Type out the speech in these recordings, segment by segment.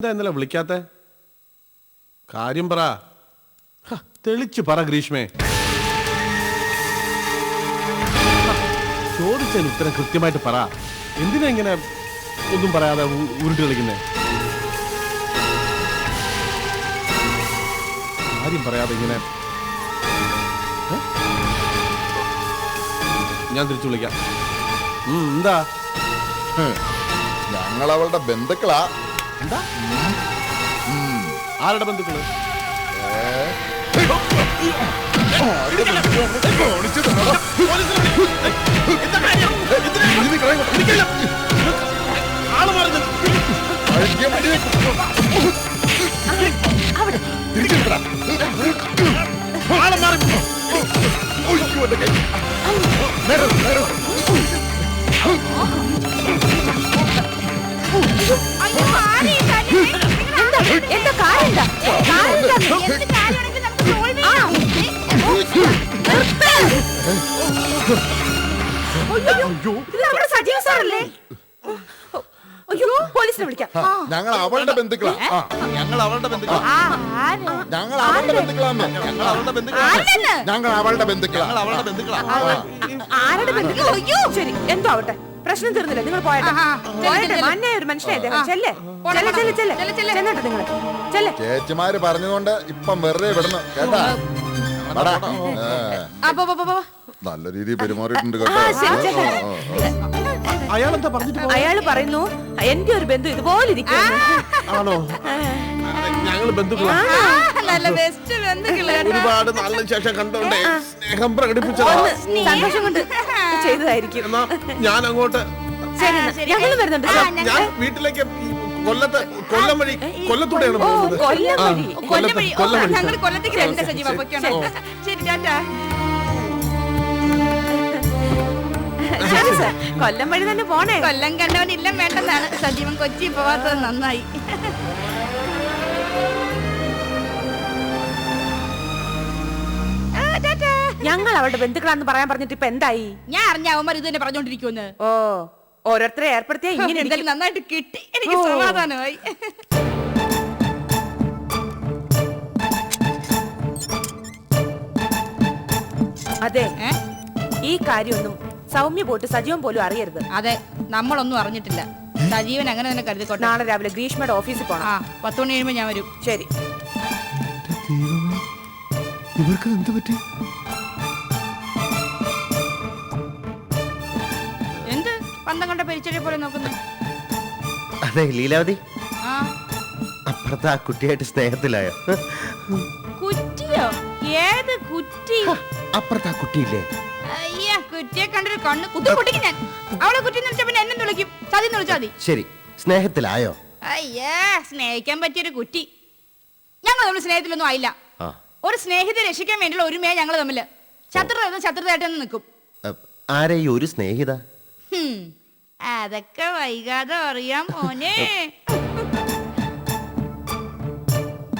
എന്താ ഇന്നലെ വിളിക്കാത്ത? കാര്യം പറ. തെളിച്ചു പറ ഗ്രീഷ്മേ. ചോദിച്ചതിന് ഉത്തരം കൃത്യമായിട്ട് പറ. എന്തിനാ ഇങ്ങനെ ഒന്നും പറയാതെ ഉരുട്ടി കളിക്കുന്നത് കളിക്കുന്നേ? കാര്യം പറയാതെ ഇങ്ങനെ? ഞാൻ തിരിച്ചു വിളിക്കാം. എന്താ? ഞങ്ങൾ അവളുടെ ബന്ധുക്കളാ. എന്താ ആരുടെ ബന്ധുക്കൾ ആളെ മാറി നേരം ആൾ ഇത് നമ്മുടെ സജീവ് സാറല്ലേ? അയ്യോ പോലീസിനെ വിളിക്കാം. ഞങ്ങൾ അവളുടെ ബന്ധുക്കളാ. ഞങ്ങൾ അവളുടെ ബന്ധുക്കളാ? ഞങ്ങൾ അവളുടെ ബന്ധുക്കളാന്ന്. ഞങ്ങൾ അവളുടെ ബന്ധുക്കളാ. ഞങ്ങൾ അവളുടെ ബന്ധുക്കളാ. അവളുടെ ബന്ധുക്കളാ. ആരുടെ ബന്ധുക്കൾ അയ്യോ. ശരി എന്തോ ആവട്ടെ. പ്രശ്നം തീർന്നില്ല. നിങ്ങൾ പോയട്ടെ. മാന്യായ ഒരു മനുഷ്യനെ ചേച്ചിമാര് പറഞ്ഞതുകൊണ്ട് ഇപ്പം വെറുതെ വിടണം കേട്ടാ. നല്ല രീതിയിൽ പെരുമാറിയിട്ടുണ്ട് കേട്ടോ. ശരി, ആ, ആ, ആ. അയാളെന്താ പറഞ്ഞിട്ട് പോയെ? അയാൾ പറയുന്നു എന്റെ ഒരു ബന്ധു ഇതുപോലെ ഇരിക്കുന്നു ആണോ? ഞങ്ങൾ ബന്ധുക്കളാ. ആ, നല്ല ബെസ്റ്റ് ബന്ധുക്കൾ കേട്ടോ. ഒരുപാട് നാളിന് ശേഷം കണ്ടോണ്ടേ സ്നേഹം പ്രകടിപ്പിച്ചതാ. ഒന്ന് സന്തോഷം കൊണ്ട് ചെയ്തതായിരിക്കും. എന്നാ ഞാൻ അങ്ങോട്ട് ശരി. ഞങ്ങൾ വരുന്നുണ്ട്. സാർ. ഞങ്ങൾ- ഞാൻ വീട്ടിലേക്ക് ഈ കൊല്ലത്ത് കൊല്ലം വഴി കൊല്ലത്തൂടെയാണ് പോകുന്നത്. കൊല്ലം ആ, വഴി കൊല്ലം വഴി. കൊല്ലം വഴി ഞങ്ങൾ കൊല്ലത്തേക്ക് രണ്ട് സജീവ പൊയ്ക്കോണം. ശരി ടാറ്റാ. ശരി സാർ കൊല്ലം വഴി തന്നെ പോണേ. കൊല്ലം കണ്ടവൻ ഇല്ലം വേണ്ടെന്നാണ്. സജീവൻ കൊച്ചി പോവാത്തത് നന്നായി. ഞങ്ങൾ അവളുടെ ബന്ധുക്കളാന്ന് പറയാൻ പറഞ്ഞിട്ട് ഇപ്പൊ എന്തായി? ഞാൻ അറിഞ്ഞ അവന്മാർ ഇത് തന്നെ പറഞ്ഞോണ്ടിരിക്കുമെന്ന് ഓ ഓരോരുത്തരെ ഏർപ്പെടുത്തിയ ഇങ്ങനെ എന്തെങ്കിലും എന്തായാലും നന്നായിട്ട് കിട്ടി. എനിക്ക് ഓ. സമാധാനമായി. അതെ ഏ? ഈ കാര്യമൊന്നും സൗമ്യ പോയിട്ട് സജീവൻ പോലും അറിയരുത്. അതെ നമ്മളൊന്നും അറിഞ്ഞിട്ടില്ല. സജീവൻ അങ്ങനെ തന്നെ കരുതിക്കോട്ടെ? നാളെ രാവിലെ ഗ്രീഷ്മയുടെ ഓഫീസിൽ ആ പോണം പത്ത് മണി കഴിയുമ്പോ ഞാൻ വരും. ശരി. ഇവർക്ക് എന്ത് പറ്റി? എന്ത്? പന്തം കണ്ട പരിചയ പോലെ നോക്കുന്നു? അതെ ലീലാവതി. ആ. അപ്പുറത്ത് ആ കുട്ടിയായിട്ട് സ്നേഹത്തിലായോ? കുറ്റിയോ? ഏത് കുറ്റി? അപ്പുറത്ത് ആ കുട്ടിയില്ലേ? കണ്ടൊരു കണ്ണ്. കുത്തു പൊട്ടിക്കും ഞാൻ. അവളെ കുറ്റി എന്ന് പിന്നെ എന്നെ വിളിക്കും. ചതി വിളിച്ചാ മതി. ശരി. സ്നേഹത്തിലായോ? അയ്യേ സ്നേഹിക്കാൻ പറ്റിയൊരു കുറ്റി ഞങ്ങൾ തമ്മിൽ സ്നേഹത്തിലൊന്നും ആയില്ല. ആ. ഒരു സ്നേഹിതരെ രക്ഷിക്കാൻ വേണ്ടിയുള്ള ഒരുമയാ ഞങ്ങൾ തമ്മിൽ. ശത്രുത ശത്രുതയായിട്ട് തന്നെ നിൽക്കും. അ, ആരാ ഈ ഒരു സ്നേഹിത? ഹും, അതൊക്കെ വൈകാതെ അറിയാം മോനെ.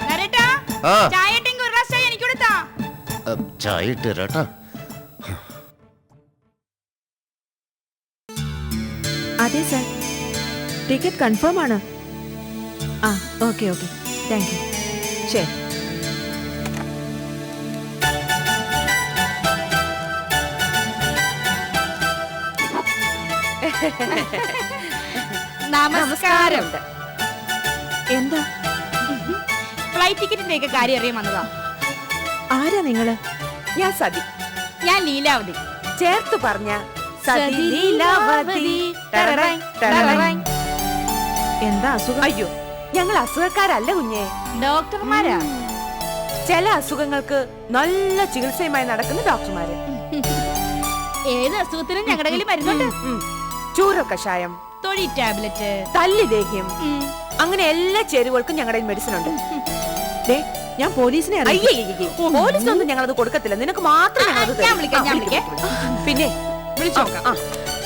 നരേട്ടാ, ആ. ചായ ഇട്ടെങ്കിൽ ഒരു ഗ്ലാസ് ചായ എനിക്ക് കൊടുത്താ. അ, ചായ ഇട്ട് തരാട്ടാ. അതെ സർ. ടിക്കറ്റ് കൺഫേം ആണ്. ആ ഓക്കെ ഓക്കെ. Thank you. ശരി. നമസ്കാരം. എന്താ? ഫ്ലൈറ്റ് ടിക്കറ്റിന്റെ ഒക്കെ കാര്യം അറിയാൻ വന്നതാ. ആരാ നിങ്ങൾ? ഞാൻ സതി. ഞാൻ ലീലാവതി. ചേർത്ത് പറഞ്ഞ എന്താ അസുഖം? അയ്യോ. ഞങ്ങൾ അസുഖക്കാരല്ല കുഞ്ഞെ. ഡോക്ടർമാരാ. ചില അസുഖങ്ങൾക്ക് നല്ല ചികിത്സയുമായി നടക്കുന്ന ഡോക്ടർമാര്. ഏത് അസുഖത്തിനും ഞങ്ങളുടെ കയ്യിൽ മരുന്നുണ്ട്. ചൂരോ കഷായം. തൊഴി ടാബ്ലറ്റ്. തല്ലി ദേഹ്യം. അങ്ങനെ എല്ലാ ചേരുവകൾക്കും ഞങ്ങളുടെ മെഡിസിൻ ഉണ്ട്. ഞാൻ പോലീസിനെ പോലീസിനൊന്നും ഞങ്ങളത് കൊടുക്കത്തില്ല നിനക്ക് മാത്രം ഞാൻ വിളിക്കാം, ഞാൻ വിളിക്ക്, പിന്നെ വിളിച്ചു നോക്കാം ആ,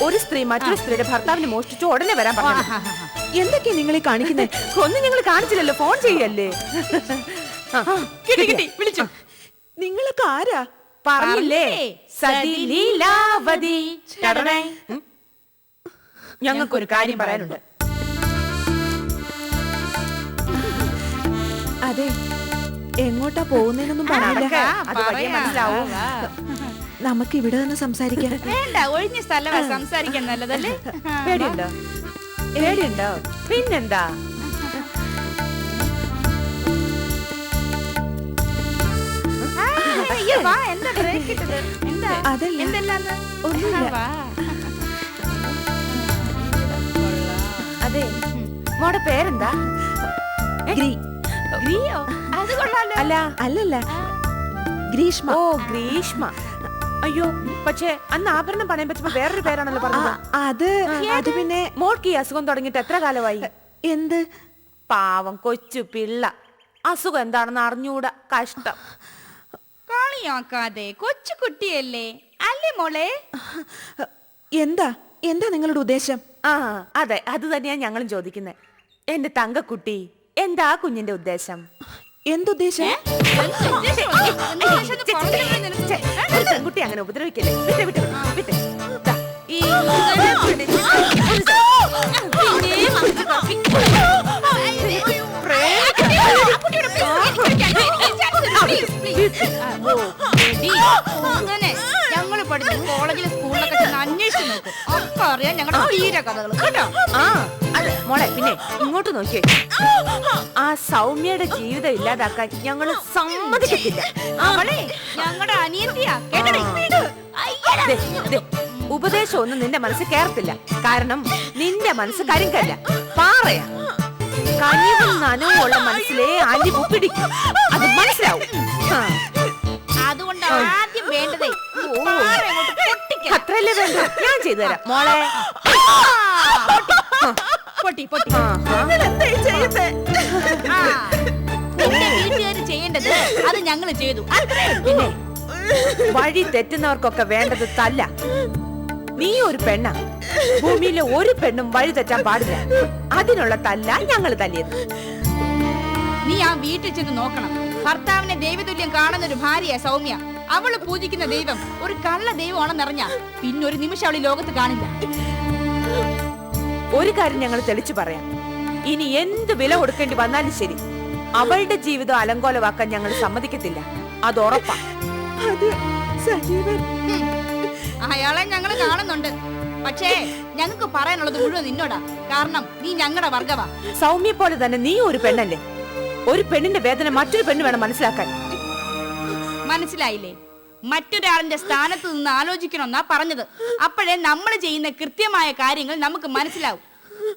ഒരു സ്ത്രീ മറ്റൊരു സ്ത്രീയുടെ ഭർത്താവിനെ മോഷ്ടിച്ചു ഉടനെ വരാൻ പറഞ്ഞു എന്തൊക്കെയാ നിങ്ങൾ ഈ കാണിക്കുന്നേ? ഒന്നും ഞങ്ങൾ കാണിച്ചില്ലല്ലോ ഫോൺ ചെയ്യല്ലേ? ആ, കിട്ടി കിട്ടി. വിളിച്ചു. നിങ്ങളൊക്കെ ആരാ? പറയില്ലേ പറഞ്ഞില്ലേ? സതി ലീലാവതി. ടടടേ. ഉം. ഞങ്ങൾക്കൊരു കാര്യം പറയാനുണ്ട്. അതെ എങ്ങോട്ടാ പോകുന്നതിനൊന്നും നടക്ക. അത് വഴിയേ മനസ്സിലാവും. നമുക്ക് ഇവിടെ തന്നെ സംസാരിക്കാം. വേണ്ട ഒഴിഞ്ഞ സ്ഥലമാ സംസാരിക്കാൻ നല്ലതല്ലേ? പേടിയുണ്ടോ? പേടിയുണ്ടോ? പിന്നെന്താ? അതല്ല. അതെ. മോടെ പേരെന്താ. അല്ല അല്ലല്ല. ഗ്രീഷ്മ. ഓ ഗ്രീഷ്മ. അയ്യോ പക്ഷേ അന്ന് ആഭരണം പണയം പറ്റുമ്പോ വേറൊരു പേരാണല്ലോ പറഞ്ഞത്. അത് അത് പിന്നെ മോൾക്ക് ഈ അസുഖം തുടങ്ങിയിട്ട് എത്ര കാലമായി? എന്ത്? പാവം കൊച്ചു പിള്ള. അസുഖം എന്താണെന്ന് അറിഞ്ഞൂടാ കഷ്ടം. കളിയാക്കാതെ കൊച്ചു കുട്ടിയല്ലേ? അല്ലേ മോളെ? എന്താ എന്താ നിങ്ങളുടെ ഉദ്ദേശം? ആ അതെ അത് തന്നെയാ ഞങ്ങളും ചോദിക്കുന്നത് എന്റെ തങ്കക്കുട്ടി എന്താ കുഞ്ഞിന്റെ ഉദ്ദേശം? എന്തുദ്ദേശം ഒരു പെൺകുട്ടി അങ്ങനെ ഉപദ്രവിക്കല്ലേ വിട്ടെ വിട്ടെ വിട്ടെ, ദാ, ഈ. അങ്ങനെ ഞങ്ങൾ പഠിച്ച കോളേജിലെ സ്കൂളിലൊക്കെ ചെന്ന് അന്വേഷിച്ച് നോക്കും അപ്പൊ അറിയാം ഞങ്ങളുടെ തീരെ കഥകൾ കേട്ടോ ആ മോളെ പിന്നെ ഇങ്ങോട്ട് നോക്കിയേ ആ സൗമ്യയുടെ ജീവിതം ഇല്ലാതാക്കാൻ ഞങ്ങൾ സമ്മതിക്കത്തില്ല അവളെ ഞങ്ങളുടെ അനിയത്തിയാ ഉപദേശം ഒന്നും നിന്റെ മനസ്സ് കേറത്തില്ല കാരണം നിന്റെ മനസ്സ് കരിങ്കല്ല പാറയാ കനിവും നനവും ഉള്ള മനസ്സിലെ അലിവ് പിടിക്കും അത് മനസ്സിലാവും അതുകൊണ്ട് ആദ്യം വേണ്ടതേ. അത്രയല്ലേ വേണ്ട ഞാൻ ചെയ്തുതരാം മോളെ പൊട്ടി പൊട്ടി. നിന്റെ വീട്ടുകാര് ചെയ്യേണ്ടത് അത് ഞങ്ങൾ ചെയ്തു. അത്രേ പിന്നെ വഴി തെറ്റുന്നവർക്കൊക്കെ വേണ്ടത് തല്ല. നീ ഒരു പെണ്ണ. ഭൂമിയിലെ ഒരു പെണ്ണും വഴി തെറ്റാൻ പാടില്ല. അതിനുള്ള തല്ല ഞങ്ങൾ തല്ലിയത്. നീ ആ വീട്ടിൽ ചെന്ന് നോക്കണം. ഭർത്താവിനെ ദൈവതുല്യം കാണുന്ന ഒരു ഭാര്യ സൗമ്യ. അവൾ പൂജിക്കുന്ന ദൈവം ഒരു കള്ള ദൈവമാണെന്നറിഞ്ഞ പിന്നെ ഒരു നിമിഷം അവൾ ഈ ലോകത്ത് കാണില്ല. ഒരു കാര്യം ഞങ്ങൾ തെളിച്ചു പറയാം. ഇനി എന്ത് വില കൊടുക്കേണ്ടി വന്നാലും ശരി. അവളുടെ ജീവിതം അലങ്കോലമാക്കാൻ ഞങ്ങൾ സമ്മതിക്കത്തില്ല. അത് ഉറപ്പാ. അത് സജീവൻ. അയാളെ ഞങ്ങൾ കാണുന്നുണ്ട്. പക്ഷേ ഞങ്ങൾക്ക് പറയാനുള്ളത് മുഴുവൻ നിന്നോടാ. കാരണം നീ ഞങ്ങളുടെ വർഗവാ സൗമ്യ പോലെ തന്നെ നീ ഒരു പെണ്ണല്ലേ? ഒരു പെണ്ണിന്റെ വേദന മറ്റൊരു പെണ്ണ് വേണം മനസ്സിലാക്കാൻ. മനസ്സിലായില്ലേ? മറ്റൊരാളിന്റെ സ്ഥാനത്ത് നിന്ന് ആലോചിക്കണമെന്നാ പറഞ്ഞത്. അപ്പോഴേ നമ്മൾ ചെയ്യുന്ന കൃത്യമായ കാര്യങ്ങൾ നമുക്ക് മനസ്സിലാവും.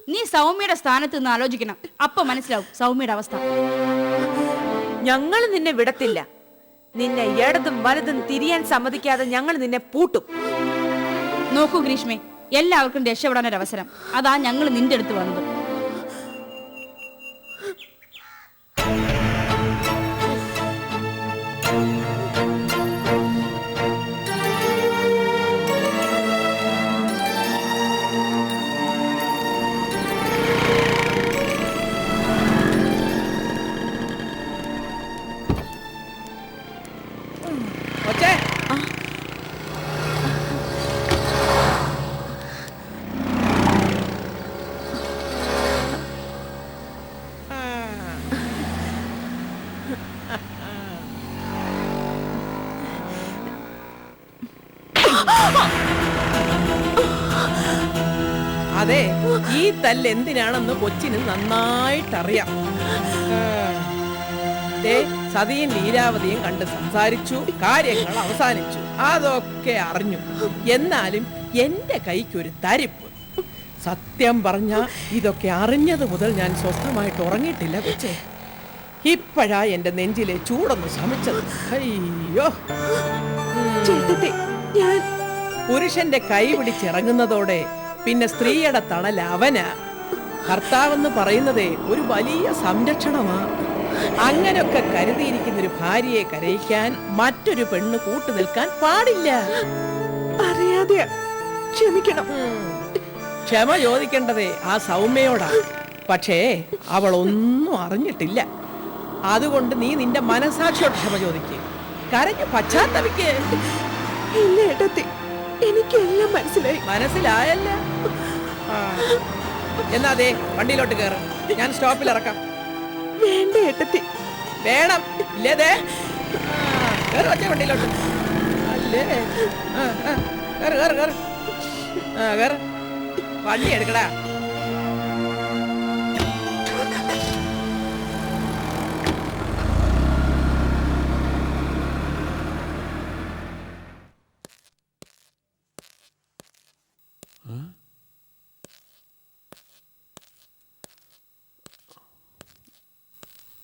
നീ സൗമ്യയുടെ സ്ഥാനത്ത് നിന്ന് ആലോചിക്കണം. അപ്പൊ മനസ്സിലാവും സൗമ്യയുടെ അവസ്ഥ. ഞങ്ങൾ നിന്നെ വിടത്തില്ല. നിന്നെ ഇടതും വലതും തിരിയാൻ സമ്മതിക്കാതെ ഞങ്ങൾ നിന്നെ പൂട്ടും. നോക്കൂ ഗ്രീഷ്മേ എല്ലാവർക്കും രക്ഷപ്പെടാനൊരവസരം. അതാ ഞങ്ങൾ നിന്റെ അടുത്ത് വന്നത്. തല്ല് എന്തിനാണെന്ന് കൊച്ചിന് നന്നായിട്ടറിയാം. സതിയും ലീലാവതിയും കണ്ട് സംസാരിച്ചു കാര്യങ്ങൾ അവസാനിച്ചു. അതൊക്കെ അറിഞ്ഞു. എന്നാലും എന്റെ കൈക്കൊരു തരിപ്പ്. സത്യം പറഞ്ഞ ഇതൊക്കെ അറിഞ്ഞത് മുതൽ ഞാൻ സ്വസ്ഥമായിട്ട് ഉറങ്ങിയിട്ടില്ല കൊച്ചേ. ഇപ്പോഴാ എന്റെ നെഞ്ചിലെ ചൂടൊന്ന് ശമിച്ചത്. അയ്യോ. പുരുഷന്റെ കൈ പിടിച്ചിറങ്ങുന്നതോടെ പിന്നെ സ്ത്രീയുടെ തണൽ അവന്. ഭർത്താവെന്ന് പറയുന്നതേ ഒരു വലിയ സംരക്ഷണമാ. അങ്ങനൊക്കെ കരുതിയിരിക്കുന്ന ഒരു ഭാര്യയെ കരയിക്കാൻ മറ്റൊരു പെണ്ണ് കൂട്ടു നിൽക്കാൻ പാടില്ല. അറിയാതെ ക്ഷമിക്കണം. ക്ഷമ ചോദിക്കേണ്ടതേ ആ സൗമ്യയോടാ. പക്ഷേ അവൾ ഒന്നും അറിഞ്ഞിട്ടില്ല. അതുകൊണ്ട് നീ നിന്റെ മനസാക്ഷിയോട് ക്ഷമ ചോദിക്കേ. കരഞ്ഞു പശ്ചാത്തപിക്കേ. ഇല്ല ഏട്ടത്തി. എനിക്കെല്ലാം മനസ്സിലായി. മനസ്സിലായല്ല? എന്നാ അതെ വണ്ടിയിലോട്ട് കയറും ഞാൻ സ്റ്റോപ്പിൽ ഇറക്കാം വേണ്ട ഏട്ടത്തി. വേണം. ഇല്ലേതേ കയറി ഒറ്റ വണ്ടിയിലോട്ട്. അല്ലേ? കേറ് കേറ് കേറ്. ആ വണ്ടി എടുക്കടാ.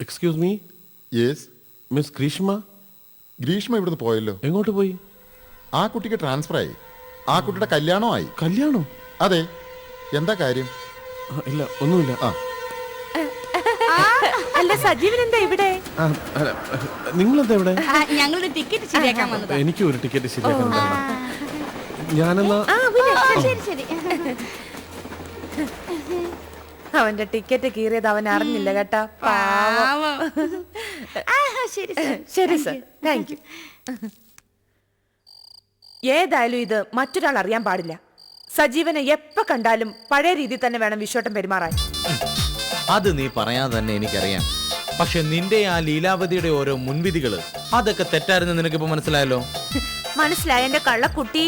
Excuse me yes miss Greeshma Greeshma ഇവിടുന്ന് പോയല്ലോ. എങ്ങോട്ട് പോയി? ആ കുട്ടിക്ക് ട്രാൻസ്ഫർ ആയി. ആ കുട്ടിയുടെ കല്യാണമായി കല്യാണോ? അതെ. എന്താ കാര്യം? ഇല്ല ഒന്നുമില്ല. ആ. അല്ല സജീവൻ എന്താ ഇവിടെ? ആ, അല്ല, നിങ്ങളെന്താ ഇവിടെ? ആ, ഞങ്ങളുടെ ടിക്കറ്റ് ശരിയാക്കാൻ വന്നത്. എനിക്കും ഒരു ടിക്കറ്റ് ശരിയാക്കണം ഞാനെന്നാ ശരി ശരി. അവന്റെ ടിക്കറ്റ് കീറിയത് അവൻ അറിഞ്ഞില്ല കേട്ടാ. പാവം. ശരി സർ. ശരി സർ താങ്ക് യു ഏതായാലും ഇത് മറ്റൊരാൾ അറിയാൻ പാടില്ല. സജീവനെ എപ്പ കണ്ടാലും പഴയ രീതിയിൽ തന്നെ വേണം വിശ്വട്ടം പെരുമാറാൻ. അത് നീ പറയാൻ തന്നെ എനിക്കറിയാം. പക്ഷെ നിന്റെ ആ ലീലാവതിയുടെ ഓരോ മുൻവിധികൾ അതൊക്കെ തെറ്റായിരുന്നു നിനക്കിപ്പോ മനസ്സിലായല്ലോ? മനസ്സിലായ എന്റെ കള്ളക്കുട്ടി.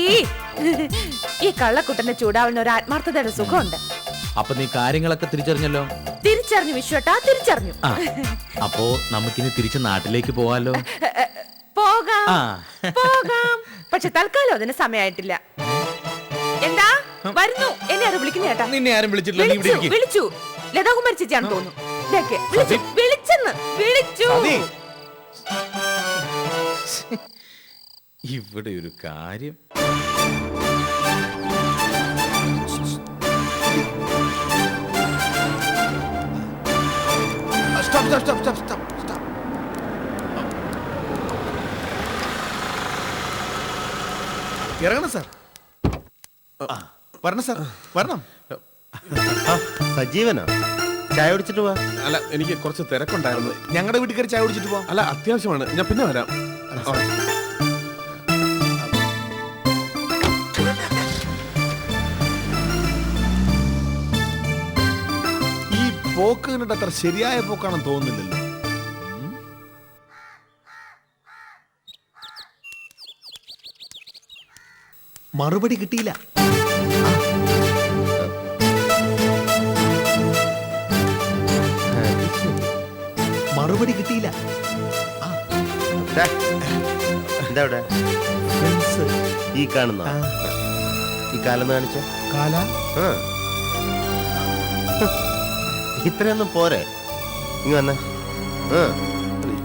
ഈ കള്ളക്കുട്ടനെ ചൂടാവുന്ന ഒരു ആത്മാർത്ഥതയുടെ സുഖമുണ്ട്. അപ്പൊ നീ കാര്യങ്ങളൊക്കെ തിരിച്ചറിഞ്ഞല്ലോ? തിരിച്ചറിഞ്ഞു വിശ്വട്ടാ തിരിച്ചറിഞ്ഞു. ആ അപ്പോ നമുക്കിനി തിരിച്ച് നാട്ടിലേക്ക് പോവാലോ? പോകാം ആ. പോകാം. പക്ഷെ തൽക്കാലം അതിന് സമയമായിട്ടില്ല എന്താ? വരുന്നു. എന്നെ ആരും വിളിക്കുന്ന ചേട്ടാ നിന്നെ ആരും വിളിച്ചിട്ടില്ല. നീ ഇവിടെ വിളിച്ചു ഇരിക്ക്. വിളിച്ചു. ലതാകുമാരി ചേച്ചിയാണെന്ന് തോന്നുന്നു. ഇതൊക്കെ വിളിച്ചു സതി. വിളിച്ചെന്ന്. വിളിച്ചു. സതി. ഇവിടെ ഒരു കാര്യം. Stop stop stop stop stop, stop. ഇറങ്ങണം സാർ. വരണം സാർ. വരണം. സജീവനോ? ചായ കുടിച്ചിട്ട് പോവാ അല്ല എനിക്ക് കുറച്ച് തിരക്കുണ്ടായിരുന്നു. ഞങ്ങളുടെ വീട്ടിൽ കയറി ചായ കുടിച്ചിട്ട് പോവാം അല്ല അത്യാവശ്യമാണ്. ഞാൻ പിന്നെ വരാം. പോക്ക് കണ്ടിട്ട് അത്ര ശരിയായ പോക്കാണെന്ന് തോന്നുന്നില്ലല്ലോ. മറുപടി കിട്ടിയില്ല. മറുപടി കിട്ടിയില്ല. ദാ, എന്താ ഇവിടെ? ഈ കാണുന്ന? ഈ കാലം കാണിച്ച? കാല? ഇത്രയൊന്നും പോരെ. ഇങ്ങ വന്ന.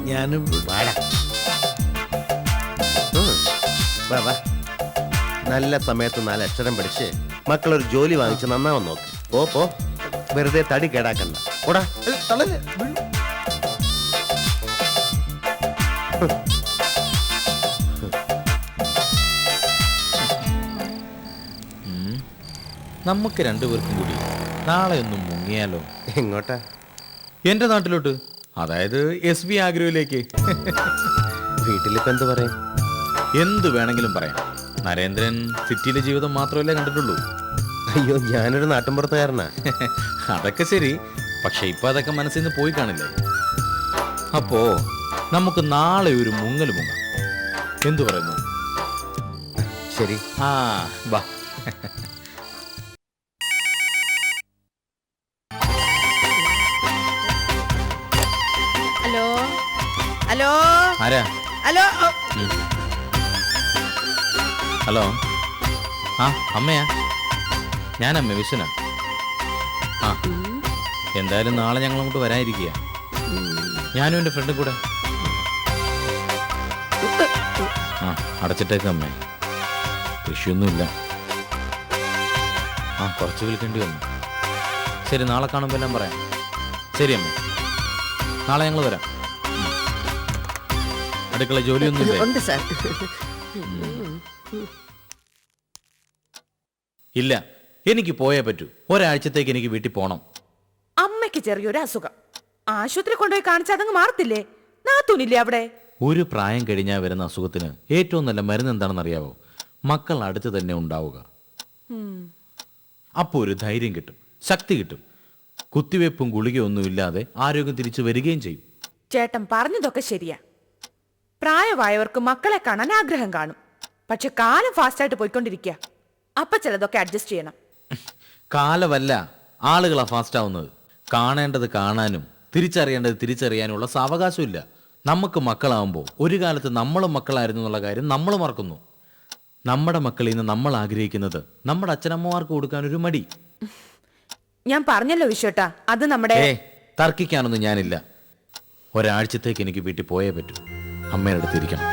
ഞാനും വാടാ. ഉം. വാ, വാ. നല്ല സമയത്ത് നാല് അക്ഷരം പഠിച്ച് മക്കളൊരു ജോലി വാങ്ങിച്ച് നന്നാവാൻ നോക്ക്. പോ പോ. വെറുതെ തടി കേടാക്കണ്ട. ഓടാ തളര് നമുക്ക് രണ്ടുപേർക്കും കൂടി നാളെ ഒന്നും മുങ്ങിയാലോ? എങ്ങോട്ടാ? എന്റെ നാട്ടിലോട്ട്. അതായത് എസ് ബി ആഗ്രയിലേക്ക് വീട്ടിലിപ്പോ എന്ത് പറയും? എന്തു വേണമെങ്കിലും പറയാം. നരേന്ദ്രൻ സിറ്റിയിലെ ജീവിതം മാത്രമല്ലേ കണ്ടിട്ടുള്ളൂ. അയ്യോ ഞാനൊരു നാട്ടിൻപുറത്തുകാരനാ അതൊക്കെ ശരി. പക്ഷെ ഇപ്പൊ അതൊക്കെ മനസ്സിൽ നിന്ന് പോയി കാണില്ലേ? അപ്പോ നമുക്ക് നാളെ ഒരു മുങ്ങൽ മുങ്ങാം. എന്തു പറയുന്നു? ശരി. ആ വാ. ആരാ? Hello hello. ആ അമ്മയാ. ഞാനമ്മ വിശ്വന. ആ എന്തായാലും നാളെ ഞങ്ങൾ അങ്ങോട്ട് വരാനിരിക്കുക ഞാനും എന്റെ ഫ്രണ്ടും കൂടെ. ആ അടച്ചിട്ടേക്ക് അമ്മേ. കൃഷിയൊന്നുമില്ല ആ കുറച്ച് വിളിക്കേണ്ടി വന്നു. ശരി നാളെ കാണുമ്പോൾ എല്ലാം പറയാം. ശരി അമ്മേ. നാളെ ഞങ്ങൾ വരാം. അടുക്കള ജോലിയൊന്നുമില്ലേ ഉണ്ട് സാർ. ഇല്ല എനിക്ക് പോയേ പറ്റൂ. ഒരാഴ്ചത്തേക്ക് എനിക്ക് വീട്ടിൽ പോണം. അമ്മയ്ക്ക് ചെറിയൊരു അസുഖം. ആശുപത്രി കൊണ്ടുപോയി കാണിച്ചാൽ അതങ്ങ് മാറത്തില്ലേ? നാത്തൂനില്ലേ അവിടെ? ഒരു പ്രായം കഴിഞ്ഞാൽ വരുന്ന അസുഖത്തിന് ഏറ്റവും നല്ല മരുന്ന് എന്താണെന്ന് അറിയാവോ? മക്കൾ അടുത്ത് തന്നെ ഉണ്ടാവുക. അപ്പോൾ ഒരു ധൈര്യം കിട്ടും ശക്തി കിട്ടും. കുത്തിവെപ്പും ഗുളികയൊന്നും ഇല്ലാതെ ആരോഗ്യം തിരിച്ചു വരികയും ചെയ്യും. ചേട്ടൻ പറഞ്ഞതൊക്കെ ശരിയാ. പ്രായമായവർക്ക് മക്കളെ കാണാൻ ആഗ്രഹം കാണും. പക്ഷെ കാലം ഫാസ്റ്റായിട്ട് പോയിക്കൊണ്ടിരിക്കുക. അപ്പൊ ചിലതൊക്കെ അഡ്ജസ്റ്റ് ചെയ്യണം. കാലമല്ല ആളുകളാ ഫാസ്റ്റ് ആവുന്നത് കാണേണ്ടത് കാണാനും തിരിച്ചറിയേണ്ടത് തിരിച്ചറിയാനുള്ള സാവകാശമില്ല. നമുക്ക് മക്കളാവുമ്പോൾ ഒരു കാലത്ത് നമ്മളും മക്കളായിരുന്നു എന്നുള്ള കാര്യം നമ്മൾ മറക്കുന്നു. നമ്മുടെ മക്കളിൽ നിന്ന് നമ്മൾ ആഗ്രഹിക്കുന്നത് നമ്മുടെ അച്ഛനമ്മമാർക്ക് കൊടുക്കാൻ ഒരു മടി. ഞാൻ പറഞ്ഞല്ലോ വിശ്വട്ടാ അത് നമ്മുടെ ഏ തർക്കിക്കാനൊന്നും ഞാനില്ല. ഒരാഴ്ചത്തേക്ക് എനിക്ക് വീട്ടിൽ പോയേ പറ്റൂ. അമ്മയുടെ അടുത്തിരിക്കണം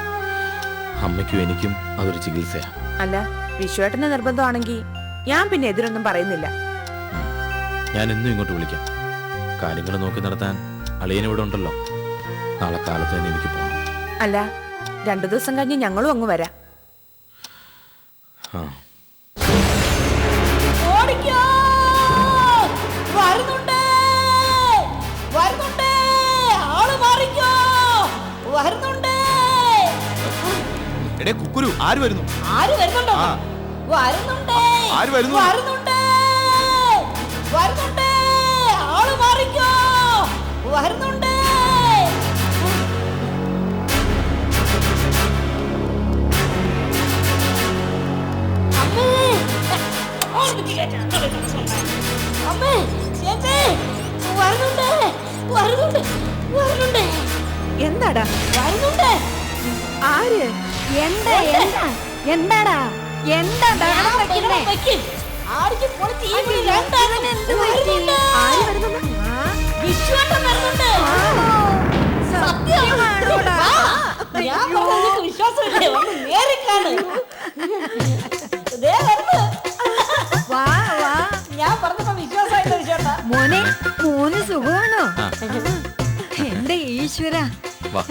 അമ്മയ്ക്കും എനിക്കും അതൊരു ചികിത്സയാണ് അല്ല വിശ്വേട്ടന്റെ നിർബന്ധമാണെങ്കിൽ ഞാൻ പിന്നെ എതിരൊന്നും പറയുന്നില്ല. ഞാൻ എന്നും ഇങ്ങോട്ട് വിളിക്കാം. കാര്യങ്ങൾ നോക്കി നടത്താൻ അളിയനിവിടെ ഉണ്ടല്ലോ. നാളെ കാലത്ത് തന്നെ എനിക്ക് പോകണം അല്ല രണ്ടു ദിവസം കഴിഞ്ഞ് ഞങ്ങളും അങ്ങ് വരാം. ആ. എടേ കുക്കുരു ആര് വരുന്നു? ആര് വരുന്നുണ്ടോ? ആ. വരുന്നുണ്ട്. ആര് വരുന്നു? വരുന്നുണ്ട്. വരുന്നുണ്ട്. ആൾ മാറിക്കോ. വരുന്നുണ്ട്. അമ്മേ. അമ്മേ ചേച്ചി. വരുന്നുണ്ട്. വരുന്നുണ്ട്. വരുന്നുണ്ട്. എന്താടാ? വരുന്നുണ്ട്. ആര്? എന്താ എന്താ? എന്താടാ? എന്താ ബഹളം വെക്കുന്നേ. ഞാൻ പറഞ്ഞപ്പോ വിശ്വാസമായില്ല വിശ്വാസ മോനെ മോന് സുഖമാണോ. എന്റെ ഈശ്വര വാ.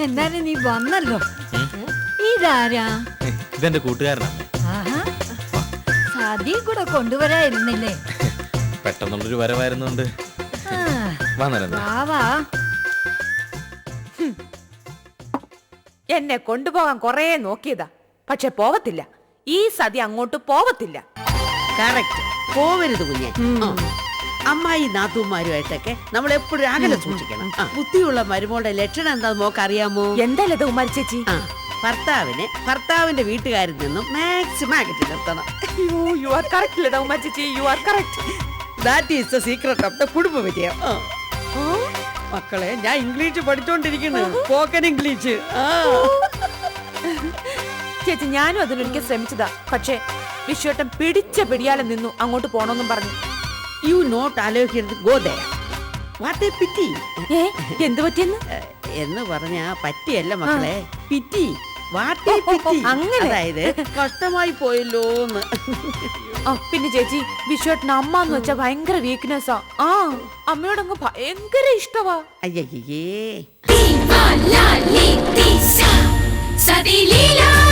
നീ വന്നല്ലോ. ഇതാരാ? ഇതെന്റെ കൂട്ടുകാരനാണ് ആഹാ. കൂടെ കൊണ്ടുവരായിരുന്നില്ലേ? പെട്ടെന്നുള്ളൊരു വരവായിരുന്നുണ്ട്. ആ, വാ നരേന്ദ്ര. എന്നെ കൊണ്ടുപോകാൻ കുറേ നോക്കിയതാ പക്ഷെ പോവത്തില്ല. ഈ സതി അങ്ങോട്ട് പോവത്തില്ല. കറക്റ്റ് പോവരുത് കുഞ്ഞെ. ആ. അമ്മായി നാത്തൂമാരുമായിട്ടൊക്കെ നമ്മൾ എപ്പോഴും അകലെ സൂക്ഷിക്കണം. ആ, ബുദ്ധിയുള്ള മരുമോളുടെ ലക്ഷണം എന്താന്ന് മോക്ക് അറിയാമോ? എന്തല്ലത് ഉമാരി ചേച്ചി? ആ ഭർത്താവിനെ ഭർത്താവിന്റെ വീട്ടുകാരിൽ നിന്നും മാക്സിമം അകറ്റി നിർത്തണം. You are correct Latha Umari you are correct that is the secret of the കുടുംബ വിജയം. ആ. മക്കളെ ഞാൻ ഇംഗ്ലീഷ് പഠിച്ചോണ്ടിരിക്കുന്നു. സ്പോക്കൻ ഇംഗ്ലീഷ് ആ. ചേച്ചി ഞാനും അതിനൊരിക്കൽ ശ്രമിച്ചതാ. പക്ഷേ വിശ്വട്ടം പിടിച്ച പിടിയാലെ നിന്നു അങ്ങോട്ട് പോണോന്നും പറഞ്ഞു. യു നോട്ട് ആലോചിക്കരുത് ഗോദയ വാട്ട് എ പിറ്റി ഏ എന്ത് പറ്റിയെന്ന്? എന്ന് പറഞ്ഞ പറ്റിയല്ല മക്കളെ. പിറ്റി. അങ്ങനെ. അതായത് കഷ്ടമായി പോയല്ലോന്ന്. ആ പിന്നെ ചേച്ചി വിശ്വട്ടിന് അമ്മ എന്ന് വെച്ചാ ഭയങ്കര വീക്ക്നെസ്സാ ആ. അമ്മയോട് അമ്മയോടങ്ങ് ഭയങ്കര ഇഷ്ടവാ. അയ്യേ സതി Sadilila